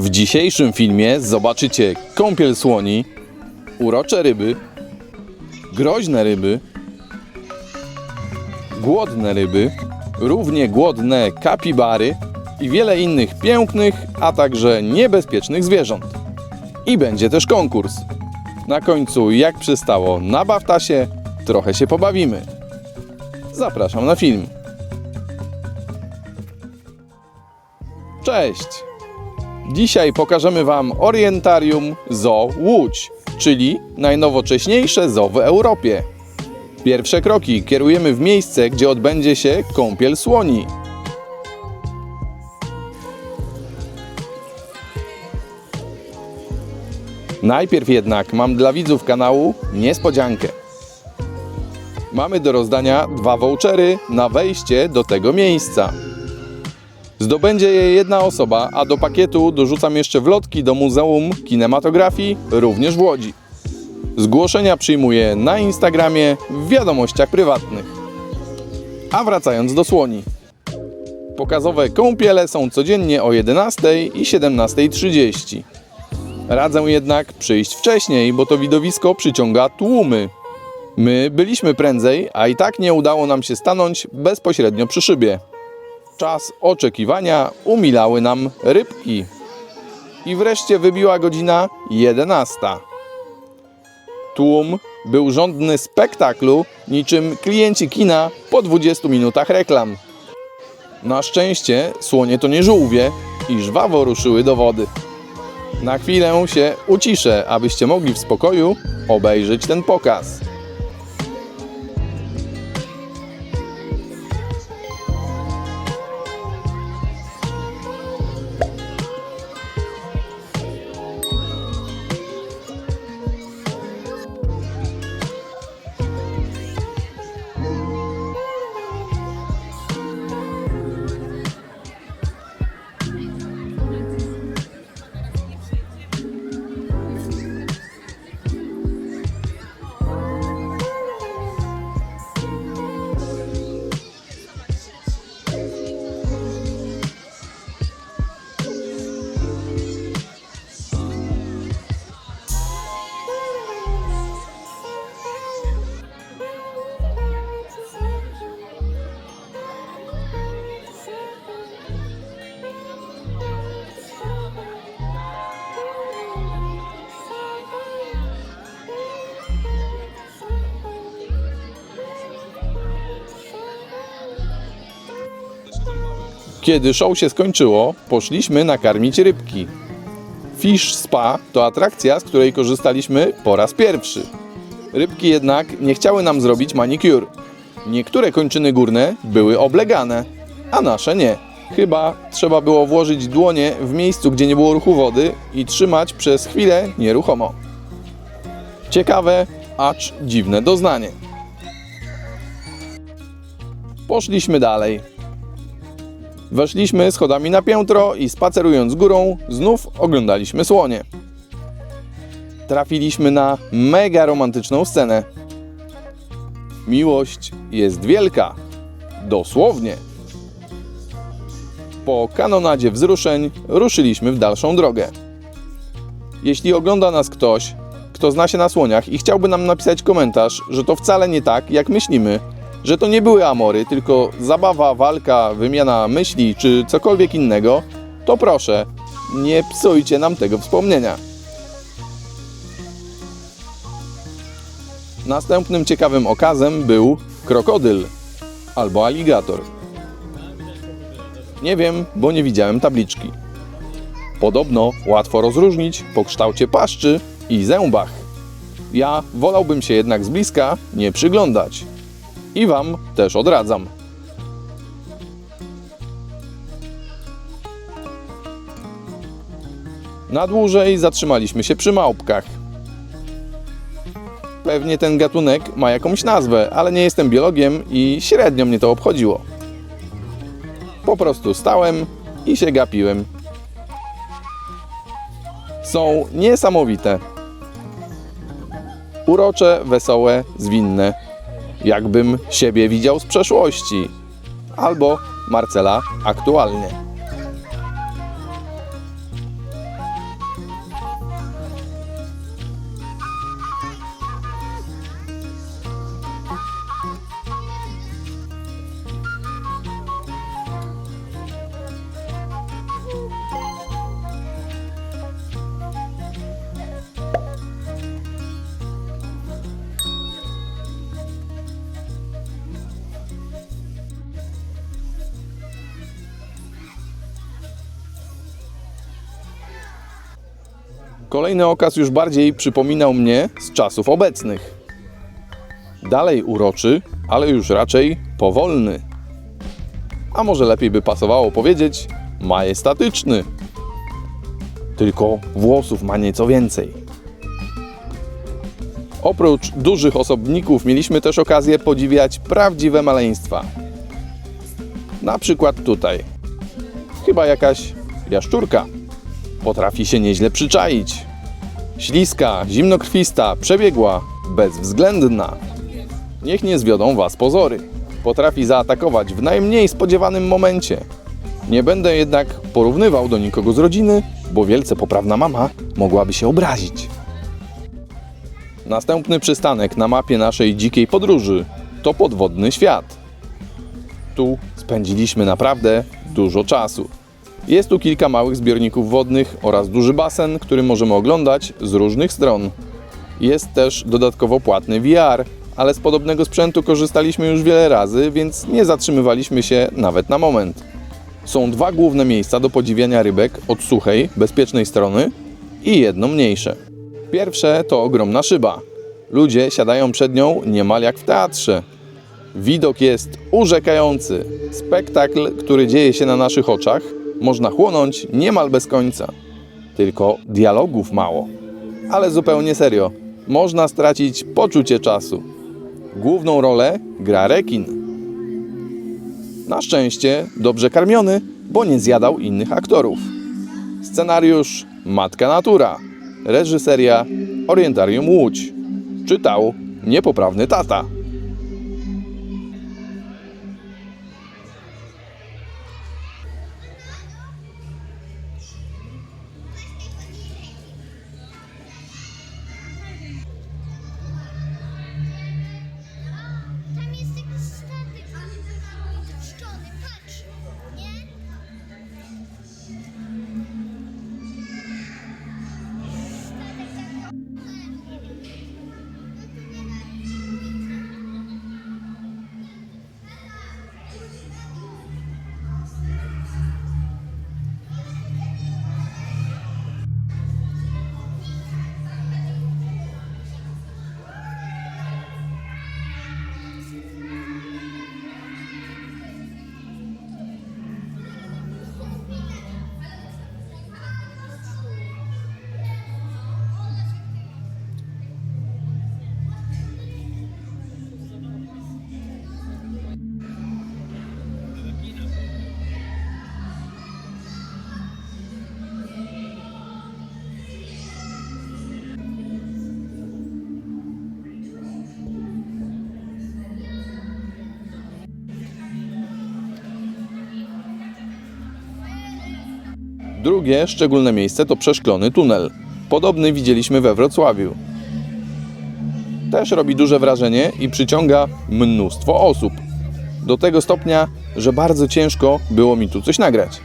W dzisiejszym filmie zobaczycie kąpiel słoni, urocze ryby, groźne ryby, głodne ryby, równie głodne kapibary i wiele innych pięknych, a także niebezpiecznych zwierząt. I będzie też konkurs. Na końcu, jak przystało na Baftasie, trochę się pobawimy. Zapraszam na film. Cześć! Dzisiaj pokażemy Wam Orientarium Zoo Łódź, czyli najnowocześniejsze zoo w Europie. Pierwsze kroki kierujemy w miejsce, gdzie odbędzie się kąpiel słoni. Najpierw jednak mam dla widzów kanału niespodziankę. Mamy do rozdania dwa vouchery na wejście do tego miejsca. Zdobędzie je jedna osoba, a do pakietu dorzucam jeszcze wlotki do Muzeum Kinematografii, również w Łodzi. Zgłoszenia przyjmuję na Instagramie w wiadomościach prywatnych. A wracając do słoni. Pokazowe kąpiele są codziennie o 11 i 17.30. Radzę jednak przyjść wcześniej, bo to widowisko przyciąga tłumy. My byliśmy prędzej, a i tak nie udało nam się stanąć bezpośrednio przy szybie. Czas oczekiwania umilały nam rybki. I wreszcie wybiła godzina 11. Tłum był żądny spektaklu, niczym klienci kina po 20 minutach reklam. Na szczęście słonie to nie żółwie i żwawo ruszyły do wody. Na chwilę się uciszę, abyście mogli w spokoju obejrzeć ten pokaz. Kiedy show się skończyło, poszliśmy nakarmić rybki. Fish Spa to atrakcja, z której korzystaliśmy po raz pierwszy. Rybki jednak nie chciały nam zrobić manicure. Niektóre kończyny górne były oblegane, a nasze nie. Chyba trzeba było włożyć dłonie w miejscu, gdzie nie było ruchu wody i trzymać przez chwilę nieruchomo. Ciekawe, acz dziwne doznanie. Poszliśmy dalej. Weszliśmy schodami na piętro i spacerując górą, znów oglądaliśmy słonie. Trafiliśmy na mega romantyczną scenę. Miłość jest wielka. Dosłownie. Po kanonadzie wzruszeń ruszyliśmy w dalszą drogę. Jeśli ogląda nas ktoś, kto zna się na słoniach i chciałby nam napisać komentarz, że to wcale nie tak, jak myślimy, że to nie były amory, tylko zabawa, walka, wymiana myśli czy cokolwiek innego, to proszę, nie psujcie nam tego wspomnienia. Następnym ciekawym okazem był krokodyl albo aligator. Nie wiem, bo nie widziałem tabliczki. Podobno łatwo rozróżnić po kształcie paszczy i zębach. Ja wolałbym się jednak z bliska nie przyglądać. I Wam też odradzam. Na dłużej zatrzymaliśmy się przy małpkach. Pewnie ten gatunek ma jakąś nazwę, ale nie jestem biologiem i średnio mnie to obchodziło. Po prostu stałem i się gapiłem. Są niesamowite. Urocze, wesołe, zwinne jakbym siebie widział z przeszłości, albo Marcela aktualnie. Kolejny okaz już bardziej przypominał mnie z czasów obecnych. Dalej uroczy, ale już raczej powolny. A może lepiej by pasowało powiedzieć majestatyczny. Tylko włosów ma nieco więcej. Oprócz dużych osobników mieliśmy też okazję podziwiać prawdziwe maleństwa. Na przykład tutaj. Chyba jakaś jaszczurka. Potrafi się nieźle przyczaić. Śliska, zimnokrwista, przebiegła, bezwzględna. Niech nie zwiodą was pozory. Potrafi zaatakować w najmniej spodziewanym momencie. Nie będę jednak porównywał do nikogo z rodziny, bo wielce poprawna mama mogłaby się obrazić. Następny przystanek na mapie naszej dzikiej podróży to podwodny świat. Tu spędziliśmy naprawdę dużo czasu. Jest tu kilka małych zbiorników wodnych oraz duży basen, który możemy oglądać z różnych stron. Jest też dodatkowo płatny VR, ale z podobnego sprzętu korzystaliśmy już wiele razy, więc nie zatrzymywaliśmy się nawet na moment. Są dwa główne miejsca do podziwiania rybek od suchej, bezpiecznej strony i jedno mniejsze. Pierwsze to ogromna szyba. Ludzie siadają przed nią niemal jak w teatrze. Widok jest urzekający. Spektakl, który dzieje się na naszych oczach, można chłonąć niemal bez końca. Tylko dialogów mało. Ale zupełnie serio, można stracić poczucie czasu. Główną rolę gra rekin. Na szczęście dobrze karmiony, bo nie zjadał innych aktorów. Scenariusz Matka Natura. Reżyseria Orientarium Łódź. Czytał niepoprawny tata. Drugie szczególne miejsce to przeszklony tunel. Podobny widzieliśmy we Wrocławiu. Też robi duże wrażenie i przyciąga mnóstwo osób. Do tego stopnia, że bardzo ciężko było mi tu coś nagrać.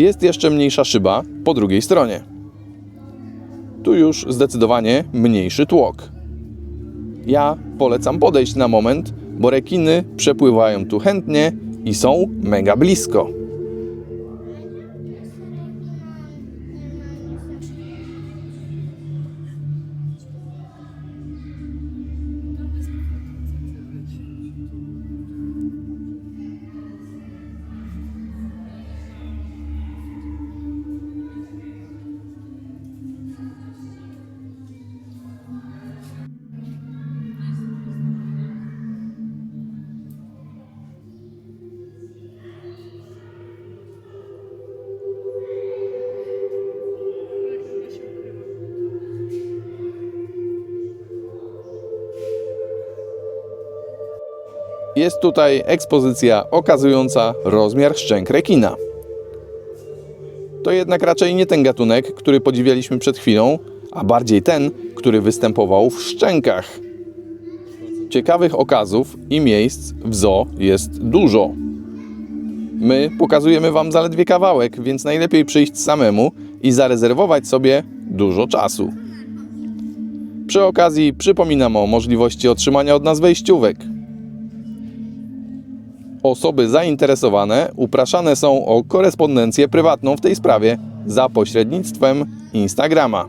Jest jeszcze mniejsza szyba po drugiej stronie. Tu już zdecydowanie mniejszy tłok. Ja polecam podejść na moment, bo rekiny przepływają tu chętnie i są mega blisko. Jest tutaj ekspozycja okazująca rozmiar szczęk rekina. To jednak raczej nie ten gatunek, który podziwialiśmy przed chwilą, a bardziej ten, który występował w szczękach. Ciekawych okazów i miejsc w zoo jest dużo. My pokazujemy Wam zaledwie kawałek, więc najlepiej przyjść samemu i zarezerwować sobie dużo czasu. Przy okazji przypominam o możliwości otrzymania od nas wejściówek. Osoby zainteresowane upraszane są o korespondencję prywatną w tej sprawie za pośrednictwem Instagrama.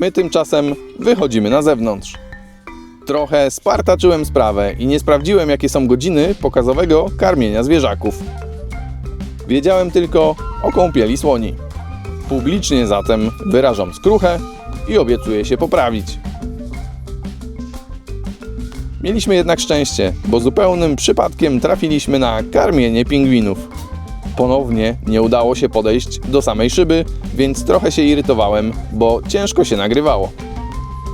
My tymczasem wychodzimy na zewnątrz. Trochę spartaczyłem sprawę i nie sprawdziłem, jakie są godziny pokazowego karmienia zwierzaków. Wiedziałem tylko o kąpieli słoni. Publicznie zatem wyrażam skruchę i obiecuję się poprawić. Mieliśmy jednak szczęście, bo zupełnym przypadkiem trafiliśmy na karmienie pingwinów. Ponownie nie udało się podejść do samej szyby, więc trochę się irytowałem, bo ciężko się nagrywało.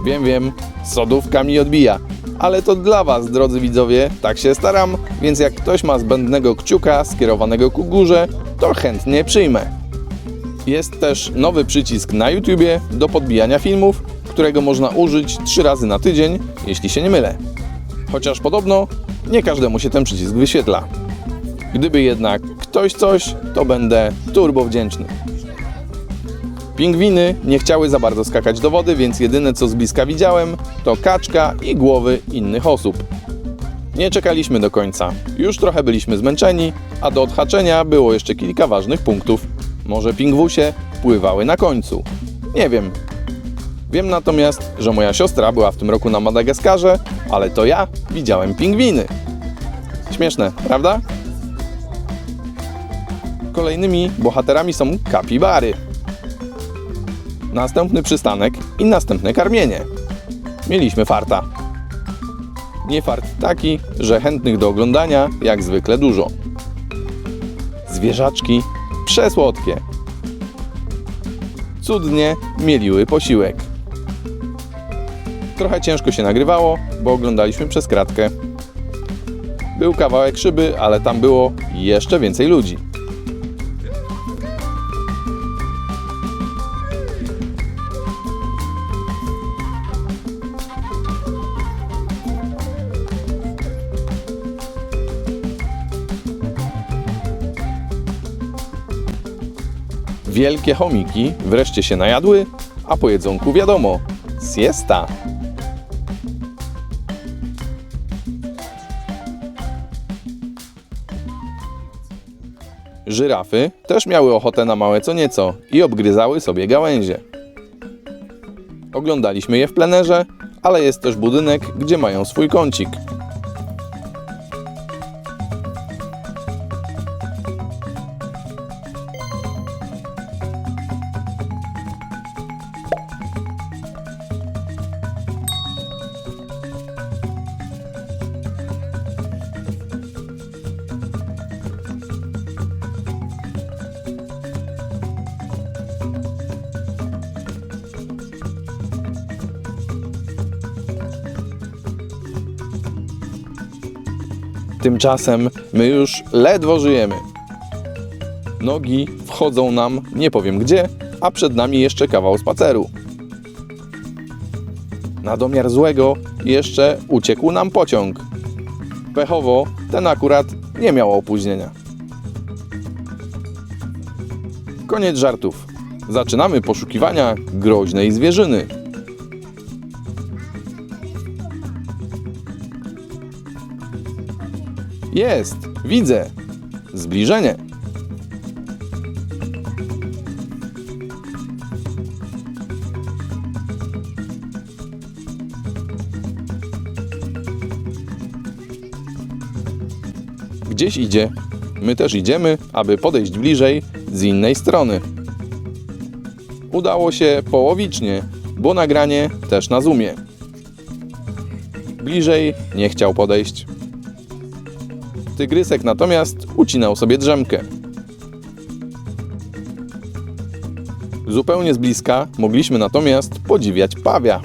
Wiem, wiem, sodówka mi odbija, ale to dla Was, drodzy widzowie, tak się staram, więc jak ktoś ma zbędnego kciuka skierowanego ku górze, to chętnie przyjmę. Jest też nowy przycisk na YouTubie do podbijania filmów, którego można użyć 3 razy na tydzień, jeśli się nie mylę. Chociaż podobno nie każdemu się ten przycisk wyświetla. Gdyby jednak ktoś coś, to będę turbo wdzięczny. Pingwiny nie chciały za bardzo skakać do wody, więc jedyne co z bliska widziałem to kaczka i głowy innych osób. Nie czekaliśmy do końca. Już trochę byliśmy zmęczeni, a do odhaczenia było jeszcze kilka ważnych punktów. Może pingwusie pływały na końcu. Nie wiem. Wiem natomiast, że moja siostra była w tym roku na Madagaskarze, ale to ja widziałem pingwiny. Śmieszne, prawda? Kolejnymi bohaterami są kapibary. Następny przystanek i następne karmienie. Mieliśmy farta. Nie fart taki, że chętnych do oglądania jak zwykle dużo. Zwierzaczki przesłodkie. Cudnie mieliły posiłek. Trochę ciężko się nagrywało, bo oglądaliśmy przez kratkę. Był kawałek szyby, ale tam było jeszcze więcej ludzi. Wielkie chomiki wreszcie się najadły, a po jedzonku wiadomo, siesta. Żyrafy też miały ochotę na małe co nieco i obgryzały sobie gałęzie. Oglądaliśmy je w plenerze, ale jest też budynek, gdzie mają swój kącik. Tymczasem my już ledwo żyjemy. Nogi wchodzą nam nie powiem gdzie, a przed nami jeszcze kawał spaceru. Na domiar złego jeszcze uciekł nam pociąg. Pechowo ten akurat nie miał opóźnienia. Koniec żartów. Zaczynamy poszukiwania groźnej zwierzyny. Jest, widzę. Zbliżenie. Gdzieś idzie. My też idziemy, aby podejść bliżej z innej strony. Udało się połowicznie, bo nagranie też na zoomie. Bliżej nie chciał podejść. Tygrysek natomiast ucinał sobie drzemkę. Zupełnie z bliska mogliśmy natomiast podziwiać pawia.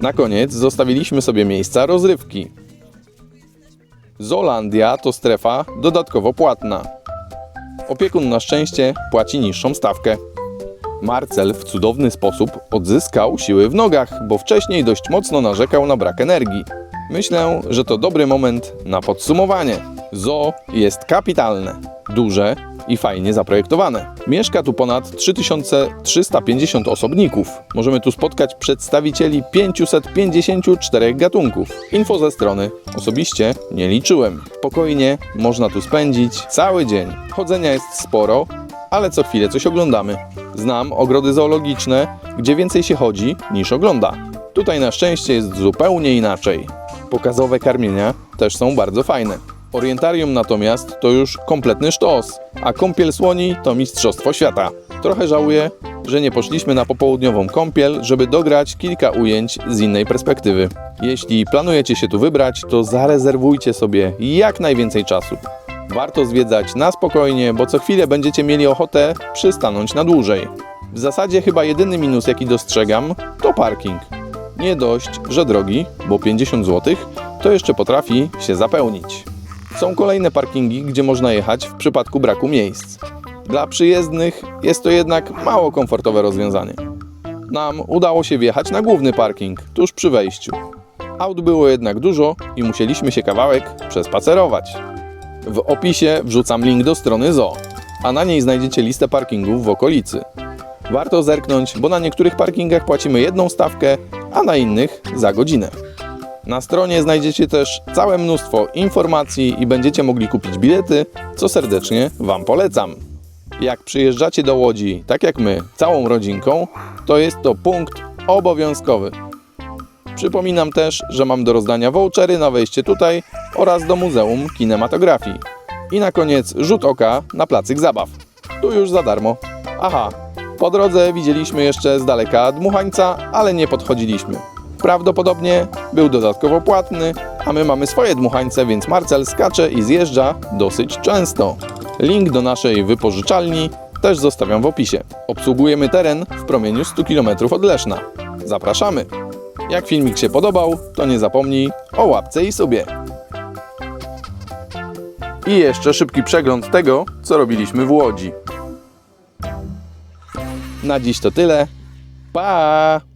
Na koniec zostawiliśmy sobie miejsca rozrywki. Zolandia to strefa dodatkowo płatna. Opiekun na szczęście płaci niższą stawkę. Marcel w cudowny sposób odzyskał siły w nogach, bo wcześniej dość mocno narzekał na brak energii. Myślę, że to dobry moment na podsumowanie. Zoo jest kapitalne, duże i fajnie zaprojektowane. Mieszka tu ponad 3350 osobników. Możemy tu spotkać przedstawicieli 554 gatunków. Info ze strony osobiście nie liczyłem. Spokojnie można tu spędzić cały dzień. Chodzenia jest sporo, ale co chwilę coś oglądamy. Znam ogrody zoologiczne, gdzie więcej się chodzi niż ogląda. Tutaj na szczęście jest zupełnie inaczej. Pokazowe karmienia też są bardzo fajne. Orientarium natomiast to już kompletny sztos, a kąpiel słoni to mistrzostwo świata. Trochę żałuję, że nie poszliśmy na popołudniową kąpiel, żeby dograć kilka ujęć z innej perspektywy. Jeśli planujecie się tu wybrać, to zarezerwujcie sobie jak najwięcej czasu. Warto zwiedzać na spokojnie, bo co chwilę będziecie mieli ochotę przystanąć na dłużej. W zasadzie chyba jedyny minus jaki dostrzegam to parking. Nie dość, że drogi, bo 50 zł, to jeszcze potrafi się zapełnić. Są kolejne parkingi, gdzie można jechać w przypadku braku miejsc. Dla przyjezdnych jest to jednak mało komfortowe rozwiązanie. Nam udało się wjechać na główny parking, tuż przy wejściu. Aut było jednak dużo i musieliśmy się kawałek przespacerować. W opisie wrzucam link do strony ZOO, a na niej znajdziecie listę parkingów w okolicy. Warto zerknąć, bo na niektórych parkingach płacimy jedną stawkę, a na innych za godzinę. Na stronie znajdziecie też całe mnóstwo informacji i będziecie mogli kupić bilety, co serdecznie Wam polecam. Jak przyjeżdżacie do Łodzi, tak jak my, całą rodzinką, to jest to punkt obowiązkowy. Przypominam też, że mam do rozdania vouchery na wejście tutaj oraz do Muzeum Kinematografii. I na koniec rzut oka na placyk zabaw. Tu już za darmo. Aha, po drodze widzieliśmy jeszcze z daleka dmuchańca, ale nie podchodziliśmy. Prawdopodobnie był dodatkowo płatny, a my mamy swoje dmuchańce, więc Marcel skacze i zjeżdża dosyć często. Link do naszej wypożyczalni też zostawiam w opisie. Obsługujemy teren w promieniu 100 km od Leszna. Zapraszamy! Jak filmik się podobał, to nie zapomnij o łapce i subie. I jeszcze szybki przegląd tego, co robiliśmy w Łodzi. Na dziś to tyle. Pa!